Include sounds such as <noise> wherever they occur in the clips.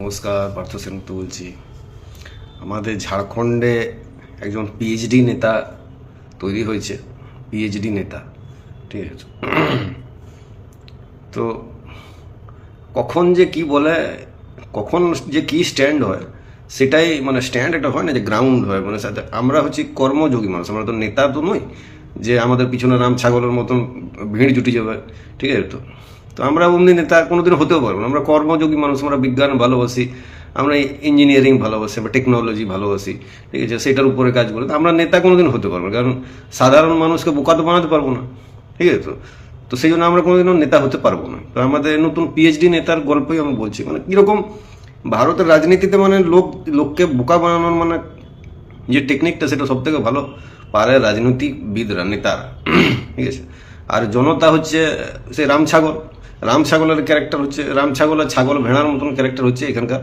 নমস্কার, পার্থ সেনগুপ্ত বলছি। আমাদের ঝাড়খণ্ডে একজন পিএইচডি নেতা তৈরি হয়েছে পিএইচডি নেতা, ঠিক আছে? তো কখন যে কি বলে, কখন যে কি স্ট্যান্ড হয়, সেটাই মানে স্ট্যান্ড এটা হয় না, যে গ্রাউন্ড হয়। মানে আমরা হচ্ছে কর্মযোগী মানুষ, আমরা তো নেতা তো নই, যে আমাদের পিছনে রাম ছাগলের মতন ভিড় জুটে যাবে, ঠিক আছে? তো তো আমরা অমনি নেতা কোনোদিন হতেও পারব না। আমরা কর্মযোগী মানুষ, আমরা বিজ্ঞান ভালোবাসি, আমরা ইঞ্জিনিয়ারিং ভালোবাসি বা টেকনোলজি ভালোবাসি, ঠিক আছে, সেটার উপরে কাজ করি। তো আমরা নেতা কোনোদিন হতে পারব না, কারণ সাধারণ মানুষকে বোকা তো বানাতে পারব না, ঠিক আছে। তো তো সেই জন্য আমরা কোনোদিনও নেতা হতে পারব না। তো আমাদের নতুন পিএইচডি নেতার গল্পই আমি বলছি মানে কীরকম ভারতের রাজনীতিতে মানে লোক, লোককে বোকা বানানোর মানে যে টেকনিকটা সেটা সব থেকে ভালো, পারে রাজনীতিবিদরা, নেতারা, ঠিক আছে। আর জনতা হচ্ছে, সে রাম ছাগল রাম ছাগলের ক্যারেক্টার হচ্ছে, রাম ছাগল আর ছাগল ভেড়ার মতন ক্যারেক্টার হচ্ছে এখানকার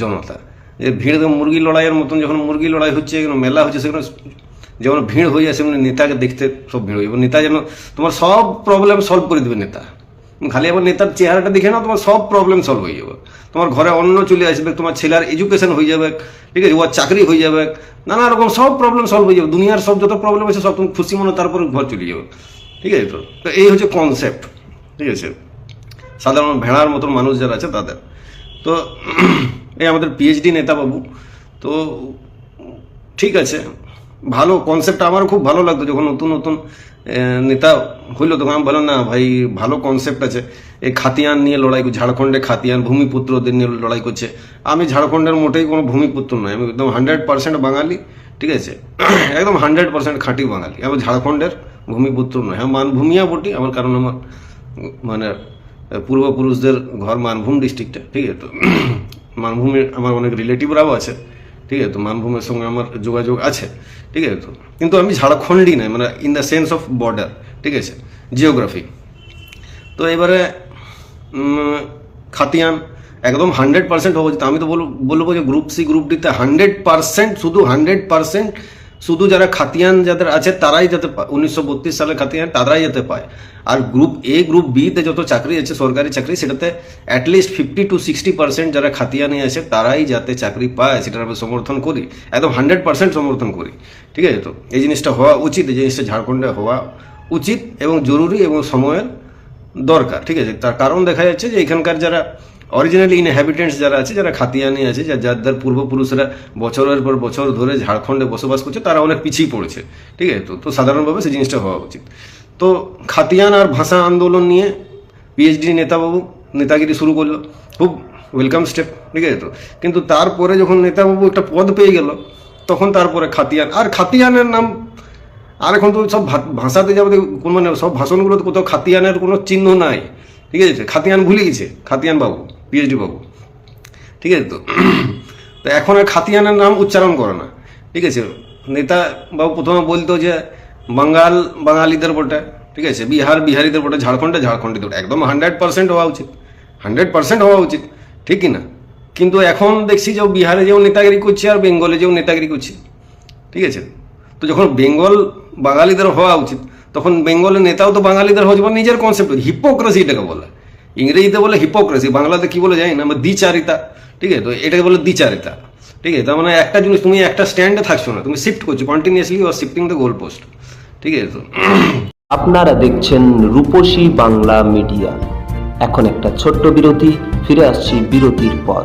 জনতা। যে ভিড় মুরগি লড়াইয়ের মতন যখন মুরগি লড়াই হচ্ছে এখানে মেলা হচ্ছে, সেখানে যেমন ভিড় হয়ে যায় সেমনি নেতাকে দেখতে সব ভিড় হয়ে যাবে নেতা যেন, তোমার সব প্রবলেম সলভ করে দেবে নেতা। খালি আবার নেতার চেহারাটা দেখে নাও, তোমার সব প্রবলেম সলভ হয়ে যাবে। তোমার ঘরে অন্য চলে আসবে, তোমার ছেলের এডুকেশন হয়ে যাবে, ঠিক আছে ওর চাকরি হয়ে যাবে, নানা রকম সব প্রবলেম সলভ হয়ে যাবে। দুনিয়ার সব যত প্রবলেম আছে, সব তুমি খুশি মনে তারপরে ঘর চলে যাবে। ঠিক আছে তো? এই হচ্ছে কনসেপ্ট ঠিক আছে? সাধারণ ভেড়ার মতন মানুষ যারা আছে তাদের। তো <clears throat> এই আমাদের পিএইচডি নেতা বাবু তো ঠিক আছে, ভালো কনসেপ্ট আমারও খুব ভালো লাগতো যখন নতুন নতুন নেতা হইল তখন আমি বললাম, না ভাই, ভালো কনসেপ্ট আছে। এই খাতিয়ান নিয়ে লড়াই করছে ঝাড়খণ্ডে খাতিয়ান, ভূমিপুত্রদের নিয়ে লড়াই করছে। আমি ঝাড়খণ্ডের মোটেই কোনো ভূমিপুত্র নয় আমি একদম হান্ড্রেড পার্সেন্ট বাঙালি, ঠিক আছে? <clears throat> একদম হান্ড্রেড পার্সেন্ট খাঁটি বাঙালি। আমি ঝাড়খণ্ডের ভূমিপুত্র নয় হ্যাঁ মানভূমিয়া বটি, আমার কারণ আমার মানে পূর্বপুরুষদের ঘর মানভূম ডিস্ট্রিক্টে ঠিক আছে? তো <clears throat> মানভূমে আমার অনেক রিলেটিভরাও আছে, ঠিক আছে? তো মানভূমের সঙ্গে আমার যোগাযোগ আছে, ঠিক আছে? তো কিন্তু আমি ঝাড়খণ্ডই নয় মানে in the sense of border ঠিক আছে? জিওগ্রাফি তো এবারে খাতিয়ান একদম হান্ড্রেড পার্সেন্ট হওয়া উচিত। আমি তো বলব বলব যে গ্রুপ সি গ্রুপ ডিতে হান্ড্রেড পার্সেন্ট শুধু হান্ড্রেড পার্সেন্ট শুধু যারা খাতিয়ান যাদের আছে, তারাই যাতে উনিশশো বত্রিশ সালে খাতিয়ান, তারাই যাতে পায়। আর গ্রুপ এ গ্রুপ বিতে যত চাকরি আছে, সরকারি চাকরি, সেটাতে at least fifty to sixty percent যারা খাতিয়ানে আছে, তারাই যাতে চাকরি পায়, সেটার আমি সমর্থন করি। একদম হান্ড্রেড পার্সেন্ট সমর্থন করি। ঠিক আছে তো? এই জিনিসটা হওয়া উচিত, এই জিনিসটা ঝাড়খণ্ডে হওয়া উচিত এবং জরুরি এবং সময়ের দরকার। ঠিক আছে? তার কারণ দেখা যাচ্ছে যে, এখানকার যারা অরিজিনালি ইনহ্যাবিটেন্টস যারা আছে, যারা খাতিয়ানি আছে যাদের পূর্বপুরুষরা বছরের পর বছর ধরে ঝাড়খণ্ডে বসবাস করছে, তারা অনেক পিছিয়ে পড়েছে। ঠিক আছে? তো তো সাধারণভাবে সেই জিনিসটা হওয়া উচিত। তো খাতিয়ান আর ভাষা আন্দোলন নিয়ে পিএইচডি নেতাবাবু নেতাগিরি শুরু করল। খুব ওয়েলকাম স্টেপ ঠিক আছে তো? কিন্তু তারপরে যখন নেতাবাবু একটা পদ পেয়ে গেল, তখন তারপরে খাতিয়ান আর খাতিয়ানের নাম আর এখন তো সব ভাষাতে যাবে কোনো মানে সব ভাষণগুলোতে কোথাও খাতিয়ানের কোনো চিহ্ন নাই। ঠিক আছে? খাতিয়ান ভুলে গেছে। খাতিয়ান বাবু পিএইচডি বাবু। ঠিক আছে তো? <clears throat> তো এখন আর খাতিয়ানের নাম উচ্চারণ করে না। ঠিক আছে? নেতা বাবু প্রথমে বলতো যে বাঙ্গাল বাঙালিদের বটে ঠিক আছে? বিহার, বিহারিদের বটে ঝাড়খণ্ডে বটে একদম হান্ড্রেড পার্সেন্ট হওয়া উচিত। হান্ড্রেড পার্সেন্ট হওয়া উচিত। ঠিক কি না কিন্তু এখন দেখছি যে, বিহারে যেও নেতাগিরি করছে আর বেঙ্গলে যেও নেতাগিরি করছে। ঠিক আছে? তো যখন বেঙ্গল বাঙালিদের হওয়া উচিত তখন বেঙ্গলের নেতাও তো বাঙালিদের মানে নিজের কনসেপ্ট হিপোক্রেসি এটাকে বলে। ইংরেজিতে বলে হিপোক্রেসি বাংলাতে কি বলে জানি না, আমার দ্বিচারিতা। ঠিক আছে? তো এটাকে বলে দ্বিচারিতা। ঠিক আছে? তার মানে একটা জিনিস, তুমি একটা স্ট্যান্ডে থাকছো না, তুমি শিফট করছ কন্টিনিউয়াসলি ওর শিফটিং দ্য গোল পোস্ট ঠিক আছে? তো <clears throat> আপনারা দেখছেন রূপসী বাংলা মিডিয়া। এখন একটা ছোট্ট বিরতি, ফিরে আসছি বিরতির পর।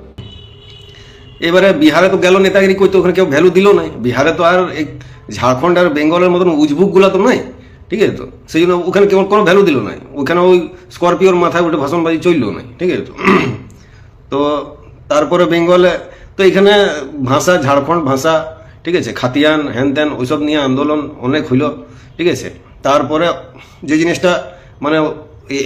এবারে বিহারে তো গেল নেতাগিরি করতে ওখানে কেউ ভ্যালু দিল নাই। বিহারে তো আর এই ঝাড়খণ্ড আর বেঙ্গলের মতন উজবুকগুলো তো নাই, ঠিক আছে তো? সেই জন্য ওখানে কেউ কোনো ভ্যালু দিল নাই। ওখানে ওই স্করপিওর মাথায় উঠে ভাষণবাজি চলল নাই, ঠিক আছে তো? <clears throat> তো তারপরে বেঙ্গলে তো এখানে ভাষা, ঝাড়খণ্ড ভাষা, ঠিক আছে? খাতিয়ান হ্যান ত্যান ওইসব নিয়ে আন্দোলন অনেক হইল, ঠিক আছে? তারপরে যে জিনিসটা মানে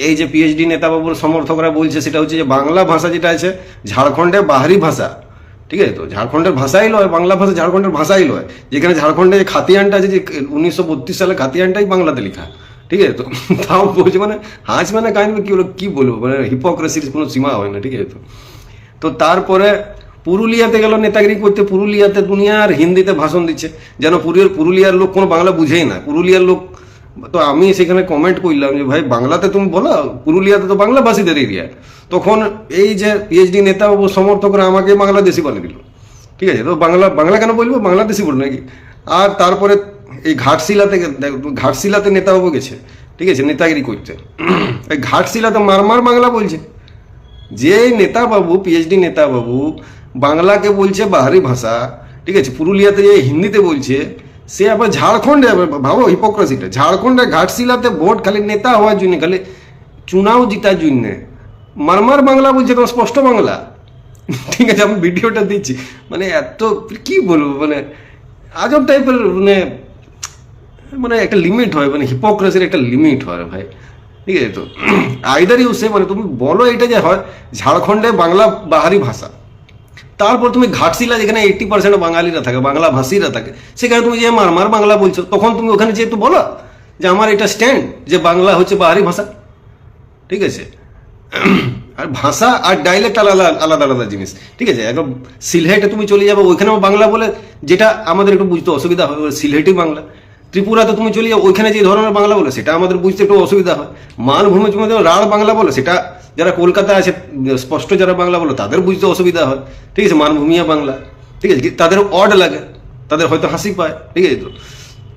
এই যে পিএইচডি নেতাবাবুর সমর্থকরা বলছে, সেটা হচ্ছে যে বাংলা ভাষা যেটা আছে ঝাড়খণ্ডে বাহারি ভাষা ঠিক আছে তো? ঝাড়খণ্ডের ভাষাই লয়, বাংলা ভাষা ঝাড়খণ্ডের ভাষাই লয়। যেখানে ঝাড়খণ্ডে যে খাতিয়ানটা আছে, যে উনিশশো বত্রিশ সালে খাতিয়ানটাই বাংলাতে লেখা। ঠিক আছে তো? <laughs> তাও বলছে মানে হাঁস মানে কাহিনী কি বলব কি বলব? মানে হিপোক্রেসির কোনো সীমা হয় না, ঠিক আছে তো? তো তারপরে পুরুলিয়াতে গেল নেতাগিরি করতে। পুরুলিয়াতে দুনিয়ার হিন্দিতে ভাষণ দিচ্ছে। যেন পুরুলিয়ার পুরুলিয়ার লোক কোনো বাংলা বুঝেই না। পুরুলিয়ার লোক, তো আমি সেখানে কমেন্ট করলাম যে, ভাই, বাংলাতে তুমি বলো, পুরুলিয়াতে তো বাংলাভাষীদের এরিয়া তখন এই যে পিএইচডি নেতা ও সমর্থকরা আমাকে বাংলাদেশি বলে দিল। ঠিক আছে? তো বাংলা বাংলা কেন বলব? বাংলাদেশি বলব নাকি? আর তারপরে এই ঘাটশিলাতে ঘাটশিলাতে নেতাবাবু গেছে। ঠিক আছে? নেতাগিরি করতে। <clears throat> এই ঘাটশিলাতে মারমার বাংলা বলছে। যে নেতা বাবু পিএইচডি নেতা বাবু, বাংলাকে বলছে বাহারি ভাষা, ঠিক আছে? পুরুলিয়াতে যে হিন্দিতে বলছে, সে আবার ঝাড়খণ্ডে ভাবো হিপোক্রেসিটা ঝাড়খণ্ডে ঘাটশিলাতে ভোট খালি নেতা হওয়ার জন্য, খালি চুনাও জিতার জন্য মারমার বাংলা বলছে তোমার স্পষ্ট বাংলা? ঠিক আছে, আমি ভিডিওটা দিচ্ছি। মানে এত, কি বলব মানে আজব টাইপের মানে মানে একটা লিমিট হয় মানে হিপোক্রেসির একটা লিমিট হয় ভাই। ঠিক আছে তো? আইদার ইউ সে মানে তুমি বলো এটা যে হয়, ঝাড়খণ্ডে বাংলা বাহারি ভাষা। তারপর তুমি ঘাটশিলা, যেখানে এইটটি পার্সেন্ট বাঙালিরা থাকে, বাংলা ভাষীরা থাকে, সেখানে তুমি যে মারমার বাংলা বলছো, তখন তুমি ওখানে যেহেতু বলো যে আমার এটা স্ট্যান্ড যে বাংলা হচ্ছে বাহারি ভাষা। ঠিক আছে? আর ভাষা আর ডাইলেক্ট আলাদা আলাদা আলাদা জিনিস। ঠিক আছে? একদম সিলহেটে তুমি চলে যাবে, ওইখানেও বাংলা বলে যেটা আমাদের একটু বুঝতে অসুবিধা হয়, ওই সিলহেটি বাংলা। ত্রিপুরাতে তুমি চলে যাও, ওইখানে যে ধরনের বাংলা বলে, সেটা আমাদের বুঝতে একটু অসুবিধা হয়। মানভূমি তুমি রাঢ় বাংলা বলো, সেটা যারা কলকাতা আছে, স্পষ্ট যারা বাংলা বলো, তাদের বুঝতে অসুবিধা হয়। ঠিক আছে? মানভূমিয়া বাংলা। ঠিক আছে? তাদের অড লাগে। তাদের হয়তো হাসি পায়। ঠিক আছে তো?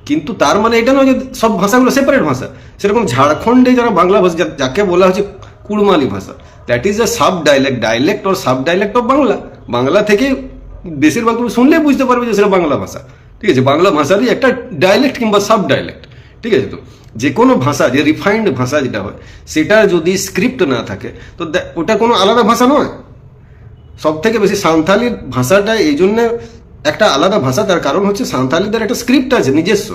কিন্তু তার মানে এটা নয় যে সব ভাষাগুলো সেপারেট ভাষা। সেরকম ঝাড়খণ্ডে যারা বাংলা ভাষা যাকে বলা হচ্ছে কুড়মালি ভাষা। That is a sub dialect dialect or sub dialect of Bangla Bangla থেকে বেশিরভাগ তুমি শুনলেই বুঝতে পারবে যে সেটা বাংলা ভাষা। ঠিক আছে, বাংলা ভাষারই একটা ডাইলেক্ট কিংবা সাব ডাইলেক্ট ঠিক আছে তো? যে কোনো ভাষা, যে রিফাইন্ড ভাষা যেটা হয় সেটা যদি স্ক্রিপ্ট না থাকে, তো ওটা কোনো আলাদা ভাষা নয়। সব থেকে বেশি সাঁওতালি ভাষাটা এই জন্য একটা আলাদা ভাষা, তার কারণ হচ্ছে সাঁওতালিদের একটা স্ক্রিপ্ট আছে, নিজস্ব।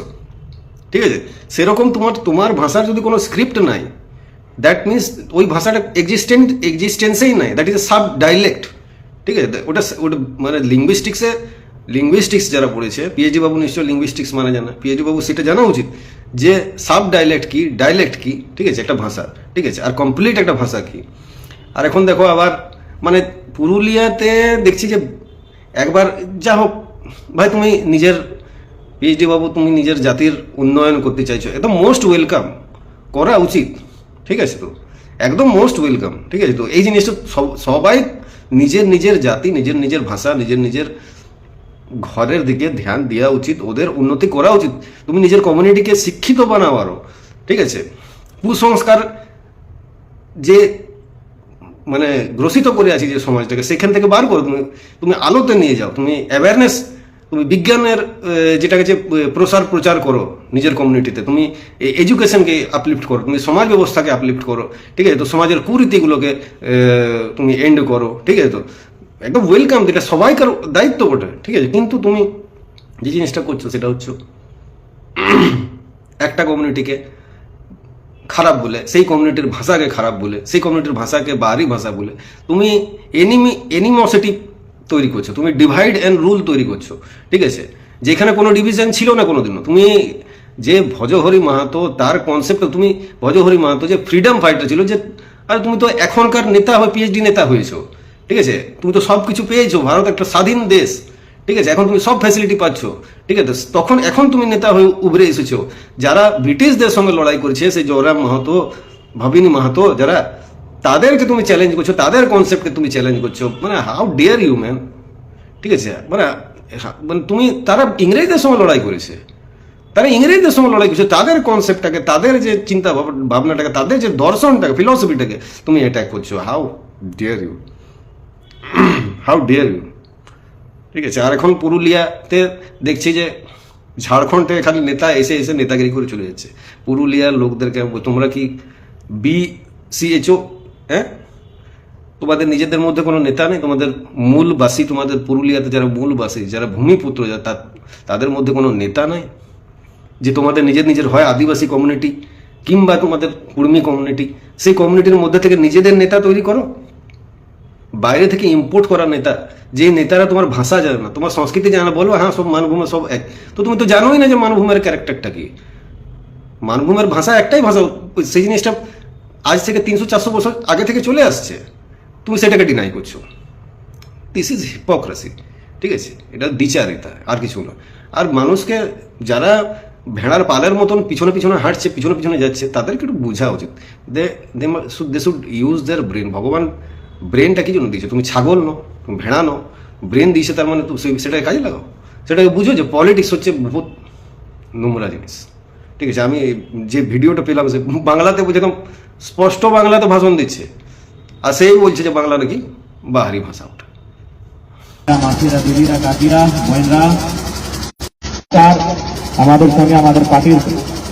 ঠিক আছে? সেরকম তোমার তোমার ভাষার যদি কোনো স্ক্রিপ্ট নাই দ্যাট মিনস ওই ভাষাটা এক্সিস্টেন্ট এক্সিস্টেন্সেই নাই। That is a sub dialect ঠিক আছে? ওটা ওটা মানে লিঙ্গুইস্টিক্সে লিঙ্গুইস্টিক্স যারা পড়েছে পিএইচডি বাবু নিশ্চয়ই লিঙ্গুইস্টিক্স মানে জানা। পিএইচডি বাবু সেটা জানা উচিত যে সাব ডাইলেক্ট কি ডাইলেক্ট কি, ঠিক আছে? একটা ভাষা, ঠিক আছে? আর কমপ্লিট একটা ভাষা কি? আর এখন দেখো আবার মানে পুরুলিয়াতে দেখছি যে একবার যা হোক, ভাই তুমি নিজের পিএইচডি বাবু তুমি নিজের জাতির উন্নয়ন করতে চাইছো, একদম মোস্ট ওয়েলকাম করা উচিত। ঠিক আছে তো? একদম মোস্ট ওয়েলকাম ঠিক আছে তো? এই জিনিসটা সবাই নিজের নিজের জাতি, নিজের নিজের ভাষা, নিজের নিজের ঘরের দিকে ধ্যান দেওয়া উচিত, ওদের উন্নতি করা উচিত। তুমি নিজের কমিউনিটিকে শিক্ষিত বানাও আরও ঠিক আছে? কুসংস্কার যে মানে গ্রসিত করে আছি যে সমাজটাকে, সেখান থেকে বার করো। তুমি তুমি আলোতে নিয়ে যাও। তুমি অ্যাওয়ারনেস তুমি বিজ্ঞানের যেটাকে যে প্রসার প্রচার করো নিজের কমিউনিটিতে তুমি এডুকেশনকে আপলিফ্ট করো, তুমি সমাজ ব্যবস্থাকে আপলিফ্ট করো, ঠিক আছে? তো সমাজের কুরীতিগুলোকে তুমি এন্ড করো, ঠিক আছে? তো একদম ওয়েলকাম যেটা সবাইকার দায়িত্ব বটে, ঠিক আছে? কিন্তু তুমি যে জিনিসটা করছ, সেটা হচ্ছে <clears throat> একটা কমিউনিটিকে খারাপ বলে, সেই কমিউনিটির ভাষাকে খারাপ বলে, সেই কমিউনিটির ভাষাকে বাহারি ভাষা বলে, তুমি এনিমি এনিমসিটি তৈরি করছ। তুমি ডিভাইড অ্যান্ড রুল তৈরি করছ। ঠিক আছে? যেখানে কোনো ডিভিশন ছিল না কোনোদিনও। তুমি যে ভজহরি মাহাতো, তার কনসেপ্ট তুমি ভজহরি মাহাতো যে ফ্রিডম ফাইটার ছিল যে, আর তুমি তো এখনকার নেতা হয়ে পিএইচডি নেতা হয়েছো। ঠিক আছে? তুমি তো সব কিছু পেয়েছ। ভারত একটা স্বাধীন দেশ। ঠিক আছে? এখন তুমি সব ফ্যাসিলিটি পাচ্ছ। ঠিক আছে? তখন, এখন তুমি নেতা হয়ে উভরে এসেছ। যারা ব্রিটিশদের সঙ্গে লড়াই করেছে, সেই জয়রাম মাহাতো, ভাবিনী মাহাতো, যারা তাদেরকে তুমি চ্যালেঞ্জ করছ, তাদের কনসেপ্টকে তুমি চ্যালেঞ্জ করছ মানে হাউ ডেয়ার ইউ ম্যান ঠিক আছে? মানে মানে তুমি, তারা ইংরেজদের সঙ্গে লড়াই করেছে। তারা ইংরেজদের সঙ্গে লড়াই করছে, তাদের কনসেপ্টটাকে তাদের যে চিন্তা ভাব- ভাবনাটাকে, তাদের যে দর্শনটাকে ফিলসফিটাকে তুমি অ্যাটাক করছ। How dare you how dare you ঠিক আছে? আর এখন পুরুলিয়াতে দেখছি যে, ঝাড়খণ্ড থেকে খালি নেতা এসে এসে নেতাগিরি করে চলে যাচ্ছে। পুরুলিয়ার লোকদেরকে, তোমরা কি বি সিএচও হ্যাঁ? তোমাদের নিজেদের মধ্যে কোনো নেতা নেই? তোমাদের মূলবাসী তোমাদের পুরুলিয়াতে যারা মূলবাসী যারা ভূমিপুত্র যারা তাদের মধ্যে কোনো নেতা নাই? যে তোমাদের নিজের নিজের হয় আদিবাসী কমিউনিটি কিংবা তোমাদের কুর্মী কমিউনিটি সেই কমিউনিটির মধ্যে থেকে নিজেদের নেতা তৈরি করো? বাইরে থেকে ইম্পোর্ট করা নেতা, যে নেতারা তোমার ভাষা জানে না, তোমার সংস্কৃতি জানে না বলব হ্যাঁ সব মানভূমে সব এক। তো তুমি তো জানোই না যে মানভূমের ক্যারেক্টারটা কি। মানভূমের ভাষা একটাই ভাষা সেই জিনিসটা আজ থেকে তিনশো চারশো বছর আগে থেকে চলে আসছে। তুমি সেটাকে ডিনাই করছ। দিস ইজ হিপোক্রেসি ঠিক আছে? এটা দ্বিচারিতা, আর কিছু না। আর মানুষকে যারা ভেড়ার পালের মতন পিছনে পিছনে হাঁটছে, পিছনে পিছনে যাচ্ছে, তাদেরকে একটু বোঝা উচিত। They they they should use their brain ভগবান ব্রেনটা কি জন্য দিয়েছে? তুমি ছাগল নো তুমি ভেড়া নো ব্রেন দিয়েছে তার মানে তুমি সেটাকে কাজে লাগাও। সেটাকে বুঝো যে পলিটিক্স হচ্ছে বহুত নোংরা জিনিস। ঠিক আছে? আমি যে ভিডিওটা পেলাম, সে বাংলাতে বুঝলাম স্পষ্ট বাংলাতে ভাষণ দিচ্ছে। আর সেই বলছে যে বাংলা নাকি বাহারি ভাষা ওটা। আমাদের সঙ্গে আমাদের পার্টির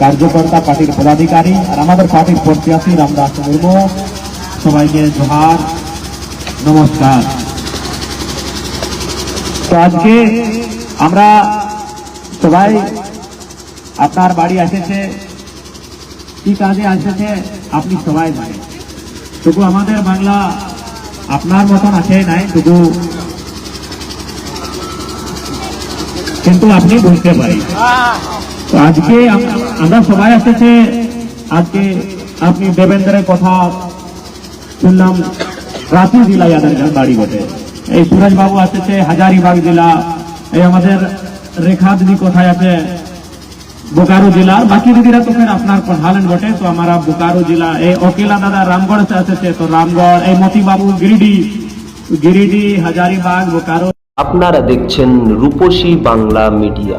কার্যকর্তা, পার্টির পদাধিকারী আর আমাদের পার্টির প্রত্যাশী রামদাস মুর্মু। সবাইকে জোহার, নমস্কার। তো আজকে আমরা সবাই আপনার বাড়ি এসেছে, কি কাজে এসেছে? আপনি সবাই জানেন। তবু আমাদের বাংলা আপনার মতন আছে, নাই, তবু কিন্তু আপনি বুঝতে পারি তো আজকে আমরা সবাই এসেছে, আজকে আপনি দেবেন্দ্রের কথা শুনলাম, রাঁচি জেলায় আমাদের বাড়ি বটে। এই সুরজ বাবু এসেছে, হাজারিবাগ জেলা। এই আমাদের রেখা দিদি কোথায় আছে? बोकारो जिला बाकी दिदीरा तो फिर আপনার পড়ালেন বটে তো हमारा बोकारो जिला এই অকেলা দাদা রামগড় से এসেছে তো রামগড় এই মতি বাবু গিরিডি গিরিডি হাজারিবাগ বোকারো আপনারা দেখছেন রূপসী বাংলা মিডিয়া